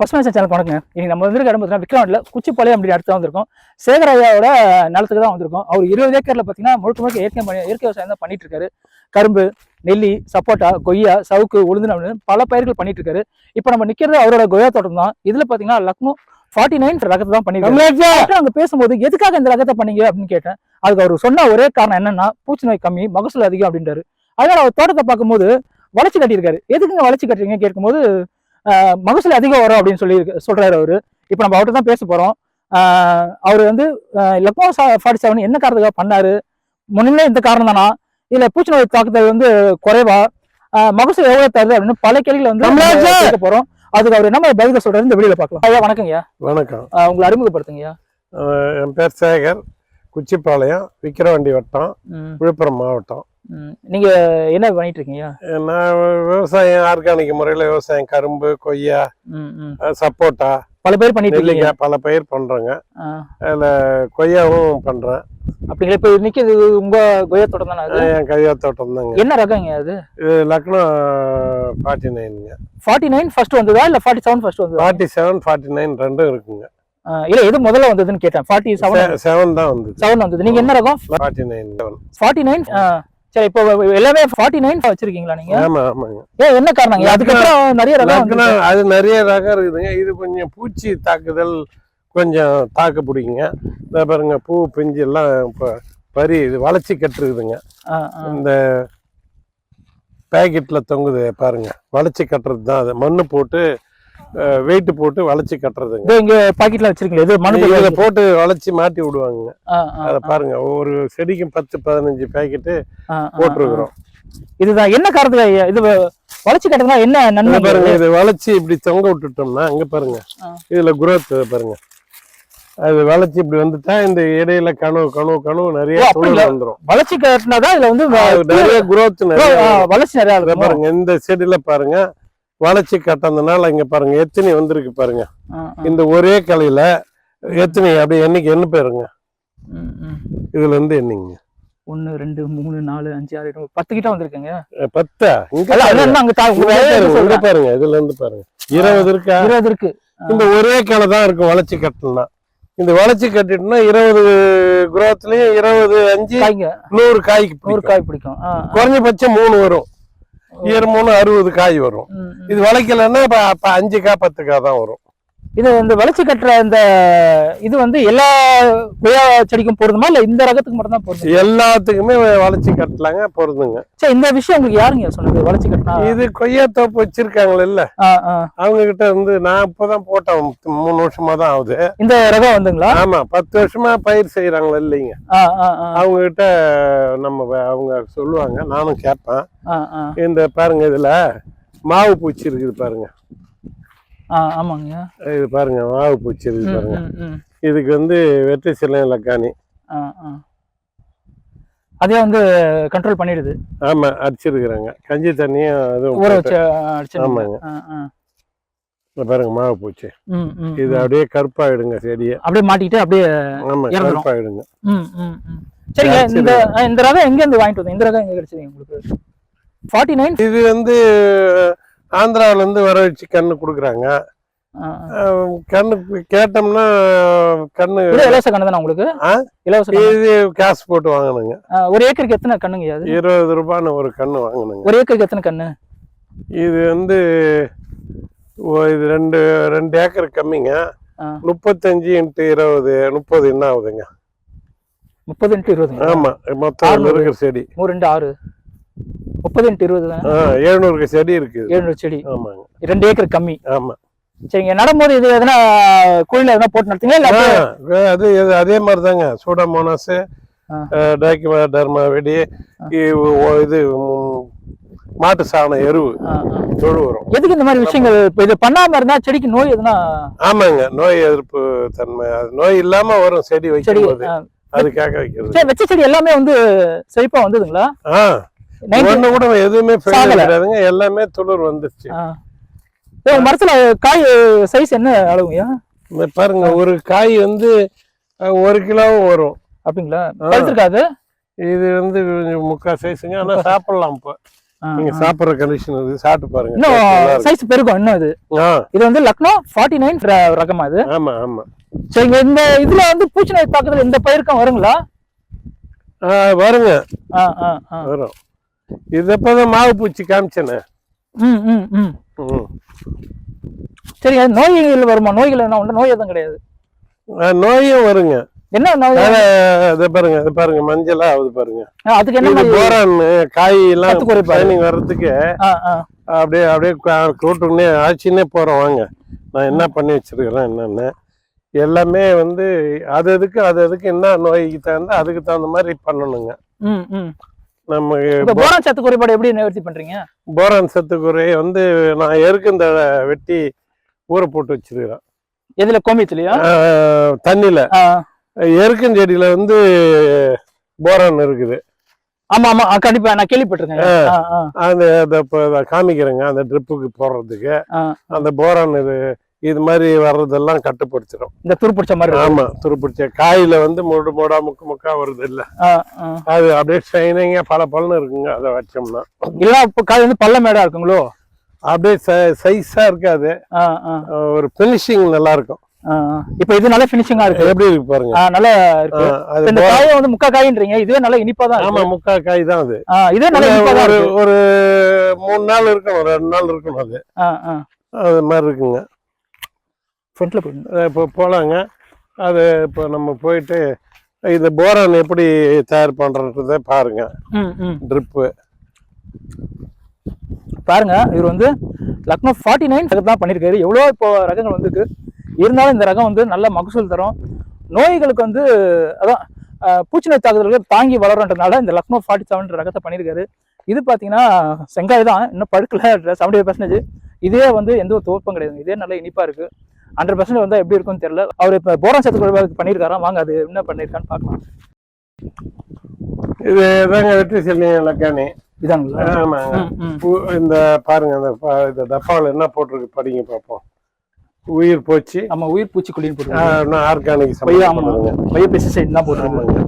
பசுமேசன் channel வணக்கங்க இன்னைக்கு நம்ம வந்திருக்க இடம் பார்த்தீங்கன்னா விக்ரவாண்டில் குச்சிப்பாளையம் அப்படி அடுத்து வந்திருக்கோம். சேகர் ஐயாவோட நிலத்துக்கு தான் வந்திருக்கோம். அவர் இருபது ஏக்கர்ல பார்த்தீங்கன்னா முழுக்க முழுக்க இயற்கை பண்ணி இயற்கை விவசாயம் தான் பண்ணிட்டு இருக்காரு. கரும்பு நெல்லி சப்போட்டா கொய்யா சவுக்கு உளுந்து அப்படின்னு பல பயிர்கள் பண்ணிட்டு இருக்காரு. இப்போ நம்ம நிக்கிறது அவரோட கொய்யா தோட்டம் தான். இதுல பார்த்தீங்கன்னா லக்னோ ஃபார்ட்டி நைன் ரகத்தை தான் பண்ணிருக்காரு. அங்க பேசும்போது எதுக்காக இந்த ரகத்தை பண்ணீங்க அப்படின்னு கேட்டேன். அதுக்கு அவர் சொன்ன ஒரே காரணம் என்னன்னா பூச்சி நோய் கம்மி மகசூல் அதிகம் அப்படின்றாரு. அதனால அவர் தோட்டத்தை பார்க்கும்போது வளர்ச்சி கட்டியிருக்காரு. எதுக்குங்க வளர்ச்சி கட்டுறீங்க கேட்கும்போது மகசூல் அதிகம் வரும் அப்படின்னு சொல்லி சொல்றாரு அவரு. இப்போ நம்ம அவர்கிட்ட தான் பேச போறோம். அவர் வந்து லக்னோ ஃபார்ட்டி செவன் என்ன காரணத்துக்காக பண்ணாரு? முன்னிலே இந்த காரணம் தானா? இல்ல பூச்சி நோய் தாக்குதல் வந்து குறைவா? மகசூல் எவ்வளவு தருது அப்படின்னு பல கேள்விகளை வந்து போறோம். அதுக்கு அவர் என்ன பதில் சொல்றாரு இந்த வெளியில பார்க்கலாம். ஐயா வணக்கங்கய்யா. வணக்கம். உங்களை அறிமுகப்படுத்துங்கய்யா. என் பேர் சேகர் குச்சிப்பாளையம் விக்கிரவாண்டி வட்டம் விழுப்புரம் மாவட்டம். நீங்க என்ன பண்ணிட்டு இருக்கீங்க நான் விவசாயம் ஆர்கானிக் முறையில் விவசாயம் கரும்பு கொய்யா சப்போட்டா பல பேர் பண்ணிட்டு இருக்கீங்க நெல்லிக்காய் பல பயிர் பண்ணுறேங்க ஆ, அதில் கொய்யாவும் பண்ணுறேன் அப்படிங்களா? இப்ப நிக்கிறது உங்க கொய்யா தோட்டம் தானே என் கொய்யா தோட்டம் தாங்க. என்ன ரகங்க அது? இது லக்னோ ஃபார்ட்டி நைனுங்க ஃபார்ட்டி நைன் ஃபர்ஸ்ட் வந்ததா? இல்ல ஃபார்ட்டி செவன் ஃபர்ஸ்ட் வந்ததா? ஃபார்ட்டி செவன் ஃபார்ட்டி நைன் ரெண்டும் இருக்குங்க. இல்ல எது முதல்ல வந்ததுன்னு கேட்டேன். ஃபார்ட்டி செவன் செவன் தான் வந்தது. செவன் வந்தது. நீங்க என்ன ரகம்? Forty nine seven forty nine சரி இப்போ எல்லாமே ஃபார்ட்டி நைன் வச்சிருக்கீங்களா நீங்க? ஆமாம் ஆமாங்க. ஏன் என்ன காரணங்க? அதுக்கப்புறம் நிறைய ரகம் அது நிறைய ரகம் இருக்குதுங்க. இது கொஞ்சம் பூச்சி தாக்குதல் கொஞ்சம் தாக்கு பிடிக்குங்க. இந்த பாருங்க பூ பிஞ்சு எல்லாம் இப்போ பறி இது வளர்ச்சி கட்டுருக்குதுங்க. இந்த பேக்கெட்ல தொங்குது பாருங்க. வளைச்சி கட்டுறது தான் அது. மண்ணு போட்டு வெயிட் போட்டு வளைச்சி கட்டுறதுங்க. இங்க பாக்கெட்ல வச்சிருக்கீங்களா இது மனு இதை போட்டு வளைச்சி மாட்டி விடுவாங்க அதை பாருங்க ஒரு செடிக்கும் பத்து பதினஞ்சு பேக்கெட்டு போட்டிருக்கிறோம். இதுதான் என்ன காரணத்துக்கு ஐயா? இது வளர்ச்சி கட்டுறதுனா என்ன நன்மை? பாருங்க இது வளைச்சி இப்படி தொங்க விட்டுட்டோம்னா அங்க பாருங்க. இதுல குரோத் பாருங்க. அது வளைச்சி இப்படி வந்துட்டா இந்த இடையில கனவு கனவு கனவு நிறைய. வந்துரும். வளர்ச்சி கட்டினாதான் இதுல வந்து நிறைய குரோத் நிறைய. வளர்ச்சி நிறைய பாருங்க இந்த செடியில பாருங்க வளைச்சி கட்டந்தனால இங்க பாருங்க எத்தனை வந்திருக்கு பாருங்க. இந்த ஒரே கலையில எத்தனை அப்படி என்னைக்கு என்ன பேருங்க. இதுல இருந்து என்னங்க? ஒன்னு ரெண்டு மூணு நாலு அஞ்சு ஆறு ஏழு, பத்து கிட்ட வந்திருக்கீங்க. அஹ் பத்தா? இங்க அல்ல, பாருங்க. இதுல இருந்து பாருங்க. இருபது இருக்கா? இருபது இருக்கு. இந்த ஒரே கிளை தான் இருக்கும் வளைச்சி கட்டணும்னா இந்த வளைச்சி கட்டிட்டுனா இருபது குரோத்லயும் இருபது அஞ்சு நூறு காய்க்கு நூறு. காய் பிடிக்கும். குறைஞ்சபட்சம் மூணு வரும். மூணு அறுபது காய் வரும். இது வளைக்கலன்னா இப்ப அஞ்சு காய் பத்து காய் தான் வரும் இது இந்த வளர்ச்சி கட்டுற இந்த இது வந்து எல்லா கொய்யா செடிக்கும் பொருந்துமா இல்ல இந்த ரகத்துக்கு மட்டும் தான் பொருந்தும் எல்லாத்துக்குமே வளைச்சி கட்டலாங்க பொருந்துங்க சரி இந்த விஷயம் உங்களுக்கு யாருங்க சொன்னது வளர்ச்சி கட்டினா? இது கொய்யா தோப்பு வச்சிருக்காங்களே இல்ல. அவங்க கிட்ட இருந்து நான் இப்பதான் போட்டேன் மூணு வருஷமா தான் ஆகுது. இந்த ரகம் வந்துங்களா? ஆமா பத்து வருஷமா பயிர் செய்யறாங்களா இல்லைங்க. அவங்க கிட்ட நம்ம அவங்க சொல்லுவாங்க நானும் கேட்பேன். இந்த பாருங்க இதுல மாவு பூச்சி இருக்குது பாருங்க. ஆ, ஆமாங்க. இது பாருங்க மாவு பூச்சி இருக்குது ம், பாருங்க. இதுக்கு வந்து வெற்றி சிலம் லக்கானி. அதே வந்து கண்ட்ரோல் பண்ணிடுது. ஆமா அடிச்சிருக்கிறாங்க. கஞ்சி தண்ணியும் அதுவும் ஊற. வச்சு ஆமாங்க. பாருங்க மாவு பூச்சி. இது. அப்படியே கருப்பாயிடுங்க செடியை. அப்படியே மாட்டிக்கிட்டு அப்படியே ஆமா. கருப்பாயிடுங்க. சரிங்க சரி, இந்த இந்த ரகம் எங்க இருந்து வாங்கிட்டு வந்தீங்க? இந்த ரகம் எங்க கிடைச்சது உங்களுக்கு? ஃபார்ட்டி நைன் இது வந்து ஆந்திராவுல இருந்து வர வச்சு கண்ணு கொடுக்குறாங்க. கண்ணு கேட்டோம்னா கண்ணு இலவச கண்ணு தானே உங்களுக்கு? இலவச இது காசு போட்டு வாங்கணுங்க ஒரு ஏக்கருக்கு எத்தனை கண்ணுங்க அது இருபது ரூபான்னு ஒரு கண்ணு வாங்கணுங்க ஒரு ஏக்கருக்கு எத்தனை கண்ணு? இது வந்து இது ரெண்டு ரெண்டு ஏக்கர் கம்மிங்க. முப்பத்தஞ்சு இன்ட்டு இருபது முப்பது என்ன ஆகுதுங்க? முப்பது இன்ட்டு இருபதுங்க ஆமா மொத்தம். இருக்கிற செடி. மூணு ரெண்டு ஆறு. முப்பது இன்ட்டு இருபது தானே? எழுநூறு செடி இருக்குது ஏழுநூறு செடி. ஆமாங்க. ரெண்டு ஏக்கர் கம்மி. ஆமா. சரிங்க நடும்போது இது எதனா குழியில எதனா போட்டு நடத்தீங்களா இல்ல அது அதே மாதிரி தாங்க சூடமோனாஸ். டைக்குமா டர்மா வெடி இது மாட்டு சாணம் எருவு. தொழு வரும் எதுக்கு இந்த மாதிரி விஷயங்கள்? இப்ப இது பண்ணாம இருந்தா செடிக்கு நோய் எதுனா? ஆமாங்க. நோய் எதிர்ப்பு தன்மை நோய் இல்லாம வரும் செடி ஆ. அதுக்காக வைக்கிறது. வச்ச செடி எல்லாமே வந்து செழிப்பா வந்ததுங்களா? ஆ. 90 ஒண்ணு கூட எதுவுமே. கிடையாதுங்க. எல்லாமே துளிர் வந்துருச்சு. உங்க மரத்துல காய் சைஸ் என்ன அளவுங்கய்யா பாருங்க ஒரு காய் வந்து ஒரு கிலோவும் வரும். அப்படிங்களா. பழுத்திருக்காது இது வந்து முக்கால் சைஸுங்க ஆனா சாப்பிடலாம் இப்போ. நீங்க. சாப்பிடுற கண்டிஷன் இது சாப்பிட்டு பாருங்க. இன்னும். சைஸ் பெருகும் இன்னும் இது. இது வந்து லக்னோ ஃபார்ட்டி நைன் ரகமா இது? ஆமா ஆமா. சரிங்க இந்த இதுல வந்து பூச்சி நோய் தாக்குதல் இந்த பயிருக்கும் வருங்களா? வருங்க. ஆ ஆ ஆ. வரும். இது எப்பதான் மாவு பூச்சி காமிச்சேனே. ம் ம் ம். சரிங்க நோய்கள் வருமா? நோய்கள் என்ன உண்டு? நோய் எதுவும் கிடையாது. நோயும் வருங்க. என்ன இதை பாருங்க இது பாருங்க மஞ்சளா ஆகுது பாருங்க. அதுக்கு என்ன போரான் காய் எல்லாம். ஷைனிங் வர்றதுக்கு அப்படியே அப்படியே கூட்டுனே ஆச்சுன்னே போறோம் வாங்க. நான் என்ன பண்ணி வச்சிருக்கிறேன் என்னன்னு. எல்லாமே வந்து அது அதுக்கு அது அதுக்கு என்ன நோய்க்கு தகுந்த அதுக்கு தகுந்த மாதிரி பண்ணணுங்க. நம்ம போரான் சத்து குறைபாடு எப்படி நிவர்த்தி பண்றீங்க? போரான் சத்து குறை வந்து நான் எருக்கு இந்த வெட்டி ஊற போட்டு வச்சிருக்கிறேன். எதுல? கோமியத்துலயா? ஆஹ், தண்ணியில. ஆ, எருக்கஞ்செடியில வந்து போரான் இருக்குது. ஆமா ஆமா. கண்டிப்பா. நான் கேள்விப்பட்டிருக்கேன். அந்த காமிக்கிறேங்க. அந்த ட்ரிப்புக்கு போடுறதுக்கு. அந்த போரான் இது இது மாதிரி வர்றதெல்லாம் கட்டுப்படுத்திடும் இந்த துரு பிடிச்ச மாதிரி. ஆமா துருப்பிடிச்ச காயில வந்து முடு முடா முக்கு முக்கா வருது இல்ல. அது அப்படியே ஷைனிங்கா பல பலன்னு இருக்குங்க அதை வச்சோம்னா. இல்ல இப்ப காய் வந்து பள்ள மேடா இருக்குங்களோ? அப்படியே சைஸா இருக்காது. ஒரு ஃபினிஷிங் நல்லா இருக்கும். இப்ப இது நல்ல பினிஷிங்கா இருக்கு. எப்படி இருக்கு பாருங்க. நல்லா இருக்கு. இந்த காயை வந்து முக்கா காயின்றீங்க இதுவே நல்ல இனிப்பா தான் ஆமா முக்கா காய் தான் அது. இதே நல்ல இனிப்பா தான் ஒரு மூணு நாள் இருக்கணும் ரெண்டு நாள் இருக்கணும் அது. அது மாதிரி இருக்குங்க. ஃப்ரண்ட்ல போயிடுங்க அஹ் இப்போ போலாங்க. அது இப்போ நம்ம போயிட்டு இந்த போரான் எப்படி தயார் பண்றன்றதை பாருங்க. ட்ரிப்பு பாருங்க இவர் வந்து லக்னோ ஃபார்ட்டி நைன் தான் பண்ணியிருக்காரு எவ்வளோ இப்போ ரகங்கள் வந்திருக்கு. இருந்தாலும் இந்த ரகம் வந்து நல்ல மகசூல் தரும். நோய்களுக்கு வந்து அதான் அஹ், பூச்சி நோய் தாக்குதல்கள் தாங்கி வளரன்றதுனால இந்த லக்னோ ஃபார்ட்டி செவன் ரகத்தை பண்ணியிருக்காரு இது பார்த்தீங்கன்னா செங்காய் தான். இன்னும் படுக்கல செவன்டி ஃபைவ் பர்சன்டேஜ் இதே வந்து எந்த ஒரு துவப்பம் கிடையாது. இதே நல்ல இனிப்பா இருக்கு. ஹண்ட்ரட் பர்சன்ட் வந்து எப்படி இருக்கும்னு தெரியல. அவர் இப்போ போரான் சத்து குறைபாடுக்கு பண்ணியிருக்காராம் வாங்க அது என்ன பண்ணியிருக்கான்னு பார்க்கலாம். இது தாங்க வெற்றி செல்லிங்க லக்கானி இதானுங்களா? ஆமாங்க. இந்த பாருங்க இந்த இந்த டப்பாவில் என்ன போட்டிருக்கு படிங்க பார்ப்போம். உயிர் போச்சு. நம்ம உயிர் பூச்சிக்கொல்லின்னு போட்டுருக்கோம் ஆர்கானிக் பையா ஆமா சம்பந்தம் பைய பெஸ்டிசைட் தான் போட்டுருக்கோம் ஆமாங்க.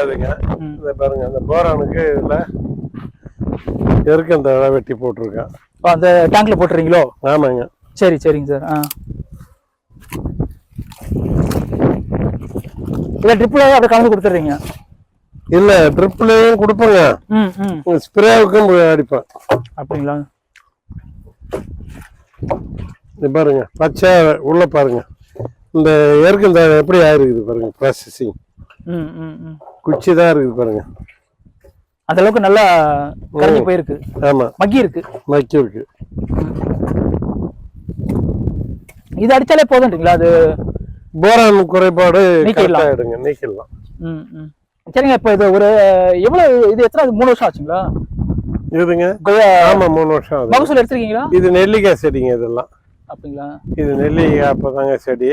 அதுங்க ம். இந்த பாருங்க இந்த போரானுக்கு இதுல எருக்கு அந்த வெட்டி போட்டிருக்கேன். அந்த டேங்க்ல போட்டுறீங்களோ? ஆமாங்க. சரி சரிங்க சார். ஆ. இதை ட்ரிப்பில் அப்படியே கலந்து கொடுத்துட்றீங்க இல்ல ட்ரிப்லையும் கொடுப்பேங்க. ம் ம். ஸ்ப்ரேவுக்கும் அடிப்பேன். அப்படிங்களா? இது பாருங்க பச்சை உள்ள பாருங்க. இந்த எருக்கு இந்த எப்படி ஆயிருக்குது பாருங்க ப்ராசஸிங் குச்சி தான் இருக்குது பாருங்க. அந்த அளவுக்கு நல்லா கரைஞ்சி போயிருக்கு. ஆமா. மக்கி இருக்கு மக்கி இருக்கு இது அடிச்சாலே போதுன்றீங்களா? அது போரான் குறைபாடு நீக்கிடலாம். நீக்கிடலாம். ம் ம். சரிங்க இப்போ இது ஒரு எவ்வளவு இது எத்தனை மூணு வருஷம் ஆச்சுங்களா? இதுங்க? ஆமா மூணு வருஷம் ஆகுது மகசூல் எடுத்திருக்கீங்களா? இது நெல்லிக்காய் செடிங்க இதெல்லாம். அப்படிங்களா? இது நெல்லிக்காய் அப்பதாங்க செடி.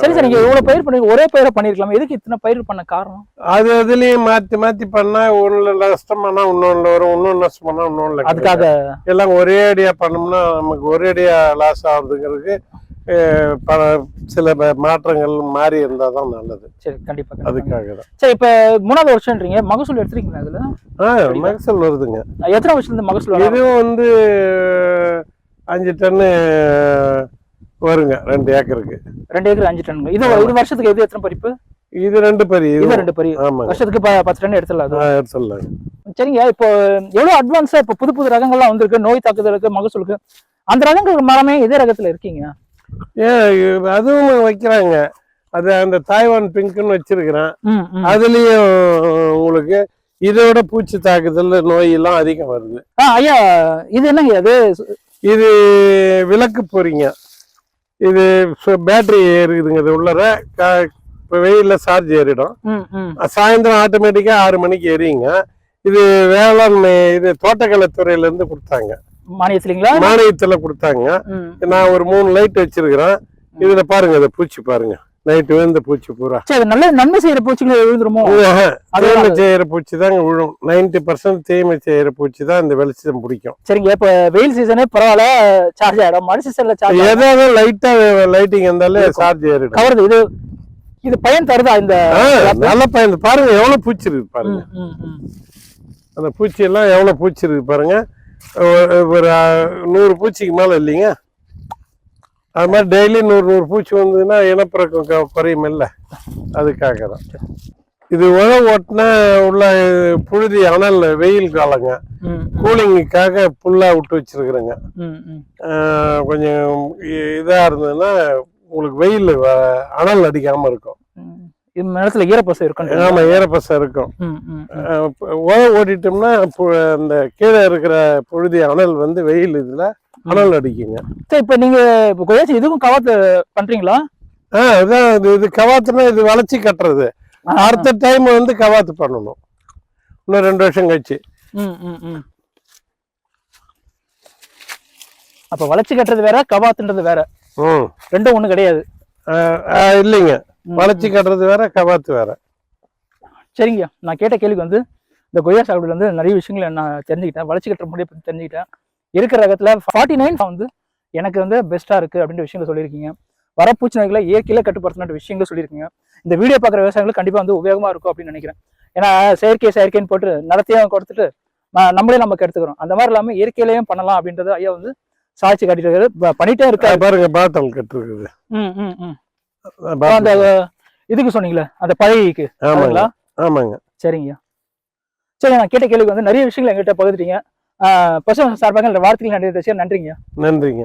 சரி சார் நீங்க இவ்வளவு பயிர் பண்ணி ஒரே பயிரை பண்ணிருக்கலாம். எதுக்கு இத்தனை பயிர் பண்ண காரணம்? அது அதுலயும் மாத்தி மாத்தி பண்ணா ஒண்ணுல நஷ்டமானா இன்னொன்னு வரும் இன்னொன்னு நஷ்டமானா இன்னொன்னு அதுக்காக. எல்லாம் ஒரே அடியா பண்ணோம்னா நமக்கு ஒரே அடியா லாஸ் பல சில மாற்றங்கள் மாறி இருந்தா தான் நல்லது. சரி கண்டிப்பா. அதுக்காக தான். சரி இப்ப மூணாவது வருஷம்ன்றீங்க. மகசூல் எடுத்திருக்கீங்களா இதுல? ஆ மகசூல் வருதுங்க. எத்தனை இருந்து மகசூல்? இதுவும் வந்து அஞ்சு டன்னு வருங்க ரெண்டு ஏக்கருக்கு. ரெண்டு ஏக்கர் அஞ்சு டன் இது இது வருஷத்துக்கு எது எத்தனை பறிப்பு? இது ரெண்டு பரி இது ரெண்டு பறி. வருஷத்துக்கு பத்து டன் எடுத்துடலாம் சொல்லலாம் சரிங்க இப்போ எவ்வளவு அட்வான்ஸா இப்போ புது புது ரகங்கள்லாம் வந்திருக்கு? நோய் தாக்குதலுக்கு மகசூலுக்கு. அந்த ரகங்களுக்கு மரமே இதே ரகத்துல இருக்கீங்க. இது- அதுவும் வைக்கிறாங்க. அது அந்த தாய்வான் பிங்க்னு வச்சிருக்கிறேன். அதுலயும் உங்களுக்கு இதோட பூச்சி தாக்குதல் நோய் எல்லாம் அதிகம் வருது. ஐயா இது என்னங்க அது? இது விளக்கு போறீங்க. இது பேட்டரி ஏறுதுங்க இது உள்ளர வெயில்ல சார்ஜ் ஏறிடும். சாயந்தரம் ஆட்டோமேட்டிக்கா ஆறு மணிக்கு எரியுங்க இது வேளாண்மை இது தோட்டக்கலைத்துறையில இருந்து கொடுத்தாங்க. மானியத்துலீங்களா? மானியத்துல கொடுத்தாங்க. நான் ஒரு மூணு லைட் வச்சிருக்கிறேன். இதுல பாருங்க இந்த பூச்சி பாருங்க. நைட்டு விழுந்த பூச்சி பூரா. சரி நல்ல நன்மை செய்யற பூச்சிகள் விழுந்துருமோ? தீமை செய்யற பூச்சி தாங்க விழும். நைன்டி பர்சன்ட் தீமை செய்யற பூச்சி தான் இந்த வெளிச்சம் பிடிக்கும். சரிங்க இப்ப வெயில் சீசனே பரவாயில்ல சார்ஜ் ஆயிடும். மழை சீசன்ல சார்ஜ் ஏதாவது லைட்டா லைட்டிங் இருந்தாலே சார்ஜ் ஏறிடும். கவருது இது இது பயன் தருதா இந்த நல்ல பயன். பாருங்க எவ்வளவு பூச்சி இருக்கு பாருங்க. அந்த பூச்சி எல்லாம் எவ்வளோ பூச்சி இருக்கு பாருங்க. ஒரு- நூறு பூச்சிக்கு மேலே இல்லைங்க. அது மாதிரி டெய்லி நூறு நூறு பூச்சி வந்ததுன்னா இனப்பெருக்கம் க- குறையும் இல்ல. அதுக்காக தான். இது உழவு ஓட்டினா உள்ள புழுதி அனல் வெயில் காலங்க. கூலிங்குக்காக புல்லா விட்டு வச்சிருக்கிறேங்க. கொஞ்சம் இ- இதா இருந்ததுன்னா உங்களுக்கு வெயில் அனல் அடிக்காம இருக்கும். நிலத்துல ஈரப்பசம் இருக்கும் ஆமா ஈரப்பசம் இருக்கும். பு- அந்த கீழே இருக்கிற புழுதி அனல் வந்து வெயில் இதுல அனல் அடிக்குங்க. சரி இப்ப நீங்க இப்ப கொய்யாச்சி இதுக்கும் கவாத்து பண்றீங்களா? ஆஹ் இதான் இது இது கவாத்துனா இது வளைச்சி கட்டுறது. அடுத்த டைம் வந்து கவாத்து பண்ணணும். இன்னும் ரெண்டு வருஷம் கழிச்சு. அப்ப வளைச்சு கட்டுறது வேற கவாத்துன்றது வேற. ரெண்டும் ஒண்ணு கிடையாது. இல்லைங்க. ம், வளைச்சி கட்டுறது வேற கவாத்து வேற. சரிங்க நான் கேட்ட கேள்விக்கு வந்து இந்த கொய்யா சாகுபடியில் வந்து நிறைய விஷயங்களை நான் தெரிஞ்சுக்கிட்டேன். வளர்ச்சி கட்டுற முறையை பற்றி தெரிஞ்சுக்கிட்டேன். இருக்கிற ரகத்தில் ஃபார்ட்டி நைன் வந்து எனக்கு வந்து பெஸ்ட்டாக இருக்குது அப்படின்ற விஷயங்களை சொல்லியிருக்கீங்க. வர பூச்சிநோய்களை இயற்கையில கட்டுப்படுத்தின விஷயங்கள் சொல்லியிருக்கீங்க. இந்த வீடியோ பார்க்குற விவசாயிகளுக்கு கண்டிப்பாக வந்து உபயோகமாக இருக்கும் அப்படின்னு நினைக்கிறேன். ஏன்னா செயற்கை செயற்கைன்னு போட்டு நடத்தையும் கொடுத்துட்டு ம- நம்மளே நமக்கு எடுத்துக்கிறோம். அந்த மாதிரி இல்லாமல் இயற்கையிலையும் பண்ணலாம் அப்படின்றத ஐயா வந்து சாட்சி காட்டிட்டு இருக்காரு. பண்ணிட்டே இருக்காரு. பாருங்க பாத்தல் கட்டுருக்குது. ம் ம் ம். அந்த. இதுக்கு சொன்னீங்களே அந்த பழையக்கு. ஆமாங்க. அதுங்களா? ஆமாங்க. சரிங்கய்யா சரி நான் கேட்ட கேள்விக்கு வந்து நிறைய விஷயங்கள் எங்கிட்ட பகிர்ந்துட்டீங்க. பசங்க சார்பாக வார்த்தைகள் நிறைய நன்றிங்க. நன்றிங்க.